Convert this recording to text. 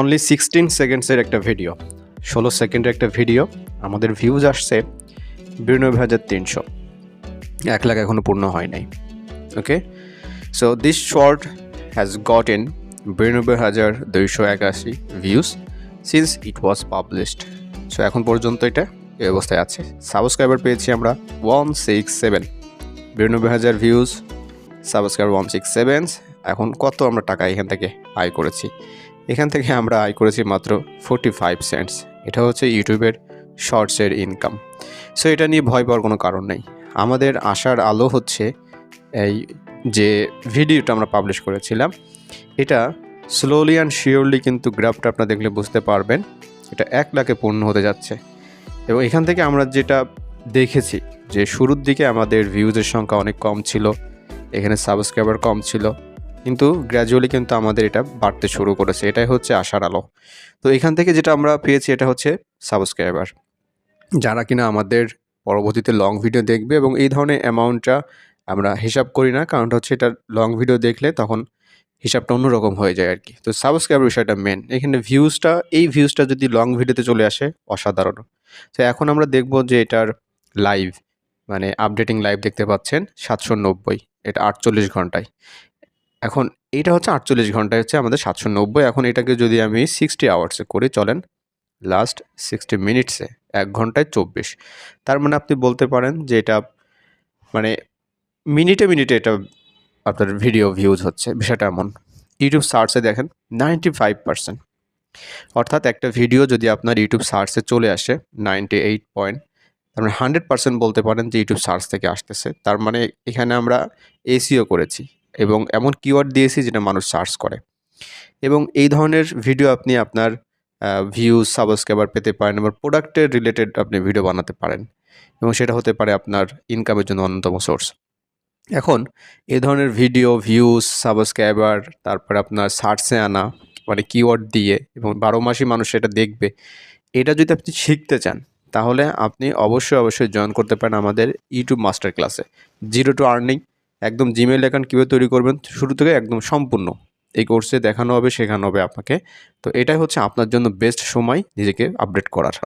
Only sixteen সেকেন্ডসের একটা video ষোলো সেকেন্ডের একটা ভিডিও আমাদের ভিউজ আসছে বিরানব্বই হাজার তিনশো। এক লাখ এখনও পূর্ণ হয় নাই okay so this short has got in বিরানব্বই হাজার দুইশো একাশি views since it was published so এখন পর্যন্ত এটা এই অবস্থায় আছে। সাবস্ক্রাইবার পেয়েছি আমরা ওয়ান সিক্স সেভেন বিরানব্বই হাজার views subscriber one six seven এখন কত আমরা টাকা এখান থেকে আয় করেছি? এখান থেকে আমরা আয় করেছি মাত্র ফোর্টি ফাইভ সেন্টস এটা হচ্ছে ইউটিউবের শর্টসের ইনকাম সো এটা নিয়ে ভয় পাওয়ার কোনো কারণ নেই। আমাদের আশার আলো হচ্ছে এই যে ভিডিওটা আমরা পাবলিশ করেছিলাম, এটা স্লোলি অ্যান্ড শিওরলি কিন্তু গ্রাফটা আপনারা দেখলে বুঝতে পারবেন, এটা এক লাখে পূর্ণ হতে যাচ্ছে। এবং এখান থেকে আমরা যেটা দেখেছি যে শুরুর দিকে আমাদের ভিউজের সংখ্যা অনেক কম ছিল, এখানে সাবস্ক্রাইবার কম ছিল কিন্তু গ্র্যাজুয়ালি কিন্তু আমাদের এটা বাড়তে শুরু করেছে। এটাই হচ্ছে আশার আলো। তো এখান থেকে যেটা আমরা পেয়েছি এটা হচ্ছে সাবস্ক্রাইবার যারা কিনা আমাদের পরবর্তীতে লং ভিডিও দেখবে এবং এই ধরনের অ্যামাউন্টটা আমরা হিসাব করি না কারণটা হচ্ছে এটা লং ভিডিও দেখলে তখন হিসাবটা অন্যরকম হয়ে যায় আর কি। তো সাবস্ক্রাইবার বিষয়টা মেন এখানে ভিউজটা এই ভিউজটা যদি লং ভিডিওতে চলে আসে, অসাধারণ। তো এখন আমরা দেখব যে এটার লাইভ মানে আপডেটিং লাইভ দেখতে পাচ্ছেন সাতশো নব্বই। এটা আটচল্লিশ ঘন্টায়। এখন এটা হচ্ছে আটচল্লিশ ঘন্টায় হচ্ছে আমাদের সাতশো নব্বই। এখন এটাকে যদি আমি সিক্সটি আওয়ার্সে করি, চলেন। লাস্ট সিক্সটি মিনিটসে এক ঘন্টায় চব্বিশ। তার মানে আপনি বলতে পারেন যে এটা মানে মিনিটে মিনিটে এটা আপনার ভিডিও ভিউজ হচ্ছে, বিষয়টা এমন। ইউটিউব সার্চে দেখেন নাইনটি ফাইভ পার্সেন্ট অর্থাৎ একটা ভিডিও যদি আপনার ইউটিউব সার্চে চলে আসে নাইনটি এইট পয়েন্ট তার মানে হান্ড্রেড পার্সেন্ট বলতে পারেন যে ইউটিউব সার্চ থেকে আসতেছে। তার মানে এখানে আমরা এসিও করেছি। এবং এমন কিওয়ার্ড দিয়েছি যেটা মানুষ সার্চ করে। এবং এই ধরনের ভিডিও আপনি আপনার ভিউজ সাবস্ক্রাইবার পেতে পারেন এবং প্রোডাক্টের রিলেটেড আপনি ভিডিও বানাতে পারেন। এবং সেটা হতে পারে আপনার ইনকামের জন্য অন্যতম সোর্স এখন এই ধরনের ভিডিও ভিউজ সাবস্ক্রাইবার তারপরে আপনার সার্চে আনা মানে কিওয়ার্ড দিয়ে এবং বারো মাসই মানুষ এটা দেখবে, এটা যদি আপনি শিখতে চান, তাহলে আপনি অবশ্যই অবশ্যই জয়েন করতে পারেন আমাদের ইউটিউব মাস্টার ক্লাসে জিরো টু আর্নিং একদম জিমেল অ্যাকাউন্ট কীভাবে তৈরি করবেন? শুরু থেকে একদম সম্পূর্ণ। এই কোর্সে দেখানো হবে, শেখানো হবে আপনাকে। তো এটাই হচ্ছে আপনার জন্য বেস্ট সময় নিজেকে আপডেট করার।